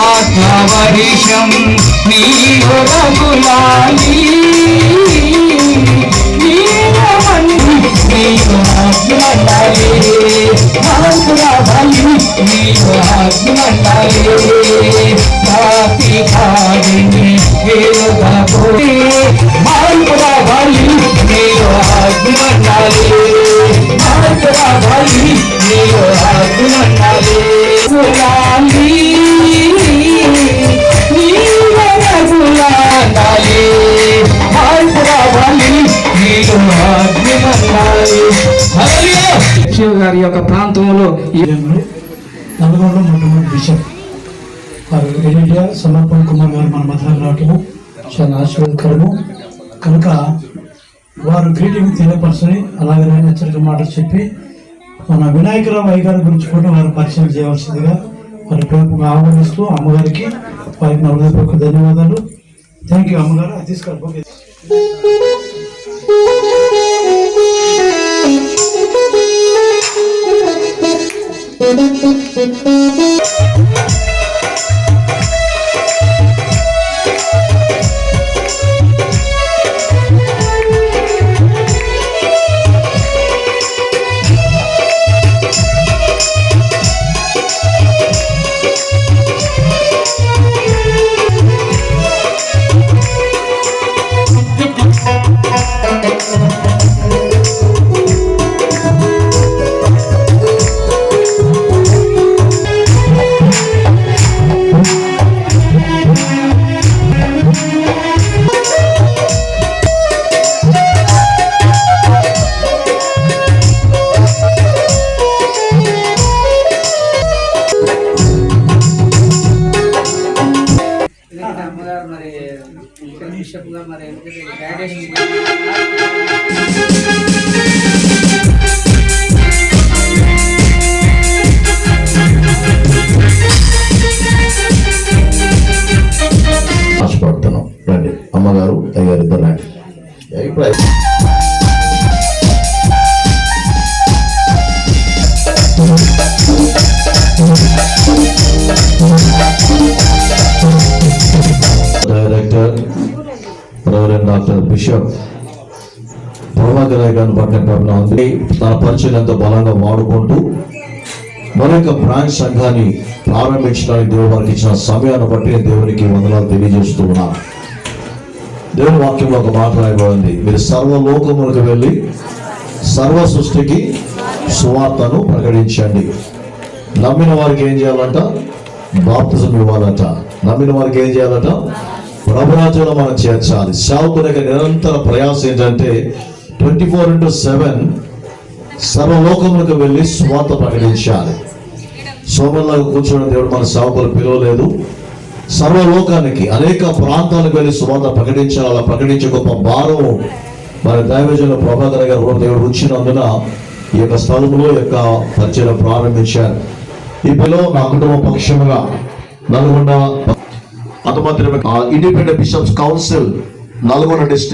ఆత్మవరిషం నీ రఘులాలి నీలమణి నీలో నీలో ఆత్మలాలి ఆత్మలాలి హల్లెలూయా! శివ గారి యొక్క ప్రాంతంలో నల్గొండ మొట్టమొదటి బిషప్ వారు సమర్పణ కుమార్ గారు మన మధ్య రావటము చాలా ఆశీర్వాదకరము కనుక వారు గ్రీటింగ్ తెలియపరచని అలాగే నేను హెచ్చరిక మాటలు చెప్పి మన వినాయకరావు అయ్య గారి గురించి కూడా వారు పరిచయం చేయవలసిందిగా వారి ప్రేమగా ఆహ్వానిస్తూ అమ్మగారికి వారికి నా హృదయపూర్వక ధన్యవాదాలు. థ్యాంక్ యూ అమ్మగారు అది తీసుకెళ్ళిపోయి ఎందుకంటే బిషప్ మరి ఆశపడుతున్నాం. రండి. అమ్మగారు అయ్యారు ఇద్దరు రండి రెవరెండ్ డాక్టర్ బిషప్ ప్రభాకర్ గారిని పట్టిన ఉంది తన పరిచయం ఎంతో బలంగా వాడుకుంటూ మరొక బ్రాంచ్ సంఘాన్ని ప్రారంభించడానికి దేవుడు వారికి ఇచ్చిన సమయాన్ని బట్టి దేవునికి వందనాలు తెలియజేస్తూ ఉన్నాను. దేవుని వాక్యంలో ఒక మాట రాయబడింది. మీరు సర్వలోకములకు వెళ్ళి సర్వ సృష్టికి సువార్తను ప్రకటించండి. నమ్మిన వారికి ఏం చేయాలంట? బాప్తిజం ఇవ్వాలంట. నమ్మిన వారికి ఏం చేయాలంట? ప్రభురాజ్యంలో మనం చేర్చాలి. సేవకుని యొక్క నిరంతర ప్రయాసం ఏంటంటే ట్వంటీ ఫోర్ ఇంటూ సెవెన్ సర్వలోకములకు వెళ్ళి స్వార్థ ప్రకటించాలి. సోమల్లాగా కూర్చోవడం దేవుడు మన సేవకులు పిలవలేదు. సర్వలోకానికి అనేక ప్రాంతాలకు వెళ్ళి సువార్త ప్రకటించాలి. అలా ప్రకటించే గొప్ప భారం మన దైవజన ప్రభాకర్ గారు దేవుడు ఉంచినందున ఈ యొక్క స్థలంలో యొక్క పరిచయం ప్రారంభించారు. ఈ పిలువ నా కుటుంబ పక్షముగా Nalgonda independent bishops council Nalgonda district